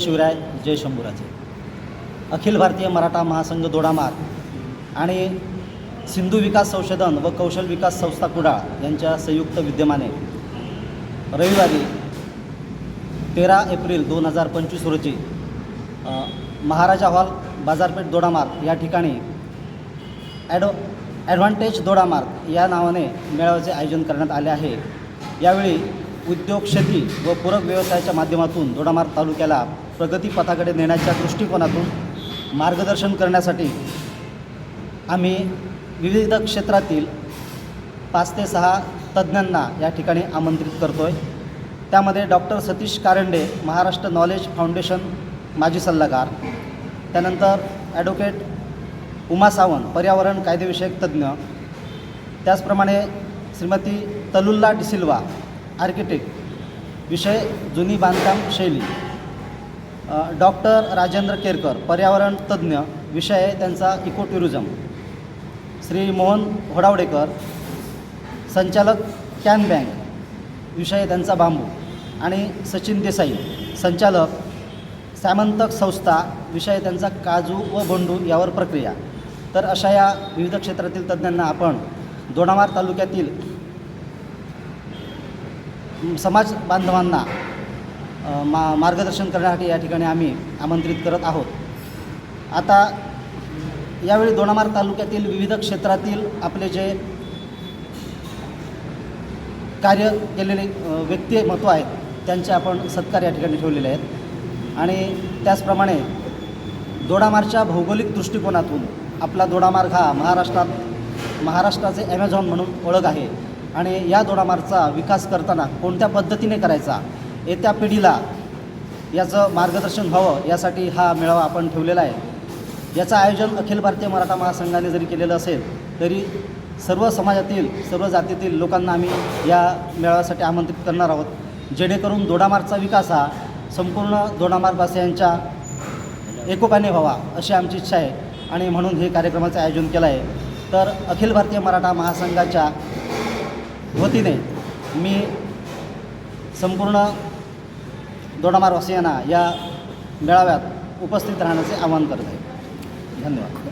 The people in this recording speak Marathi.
शिवराय जय शंभूराजे. अखिल भारतीय मराठा महासंघ दोडामार आणि सिंधू विकास संशोधन व कौशल विकास संस्था कुडाळ यांच्या संयुक्त विद्यमाने रविवारी तेरा एप्रिल दोन हजार पंचवीस रोजी महाराजा हॉल बाजारपेठ दोडामार्ग या ठिकाणी ॲडो ॲडव्हान्टेज दोडामार्ग या नावाने मेळाव्याचे आयोजन करण्यात आले आहे. यावेळी उद्योग शेती व पूरक व्यवसायाच्या माध्यमातून दोडामार्ग तालुक्याला प्रगतीपथाकडे नेण्याच्या दृष्टिकोनातून मार्गदर्शन करण्यासाठी आम्ही विविध क्षेत्रातील पाच ते सहा तज्ज्ञांना या ठिकाणी आमंत्रित करतो आहे त्यामध्ये doctor Satish Karande Maharashtra knowledge foundation माजी सल्लागार त्यानंतर ॲडव्होकेट उमा सावंत पर्यावरण कायदेविषयक तज्ज्ञ त्याचप्रमाणे श्रीमती तलुल्ला डिसिल्वा आर्किटेक्ट विषय जुनी बांधकाम शैली डॉक्टर राजेंद्र केरकर पर्यावरण तज्ज्ञ विषय आहे त्यांचा इको टुरिझम श्री मोहन होडावडेकर संचालक कॅन बँक विषय आहे त्यांचा बांबू. आणि सचिन देसाई संचालक सॅमंतक संस्था विषय आहे त्यांचा काजू व भोंडू यावर प्रक्रिया. तर अशा या विविध क्षेत्रातील तज्ज्ञांना आपण दोडामार तालुक्यातील समाज बांधवांना मा मार्गदर्शन करण्यासाठी या ठिकाणी आम्ही आमंत्रित करत आहोत. आता यावेळी दोडामार तालुक्यातील विविध क्षेत्रातील आपले जे कार्य केलेले व्यक्तिमत्व आहेत त्यांचे आपण सत्कार या ठिकाणी ठेवलेले आहेत. आणि त्याचप्रमाणे दोडामारच्या भौगोलिक दृष्टिकोनातून आपला दोडामार्ग हा महाराष्ट्रात महाराष्ट्राचे ॲमेझॉन म्हणून ओळख आहे. आणि या दोडामार्गचा विकास करताना कोणत्या पद्धतीने करायचा येत्या पिढीला याचं मार्गदर्शन व्हावं यासाठी हा मेळावा आपण ठेवलेला आहे. याचं आयोजन अखिल भारतीय मराठा महासंघाने जरी केलेलं असेल तरी सर्व समाजातील सर्व जातीतील लोकांना आम्ही या मेळाव्यासाठी आमंत्रित करणार आहोत. जेणेकरून दोडामार्गचा विकास हा संपूर्ण दोडामार्गवासियांच्या एकोपाने व्हावा अशी आमची इच्छा आहे आणि म्हणून हे कार्यक्रमाचं आयोजन केलं आहे. तर अखिल भारतीय मराठा महासंघाच्या वतीने मी संपूर्ण दोडामारवासियांना या मेळाव्यात उपस्थित राहण्याचे आवाहन करत आहे. धन्यवाद.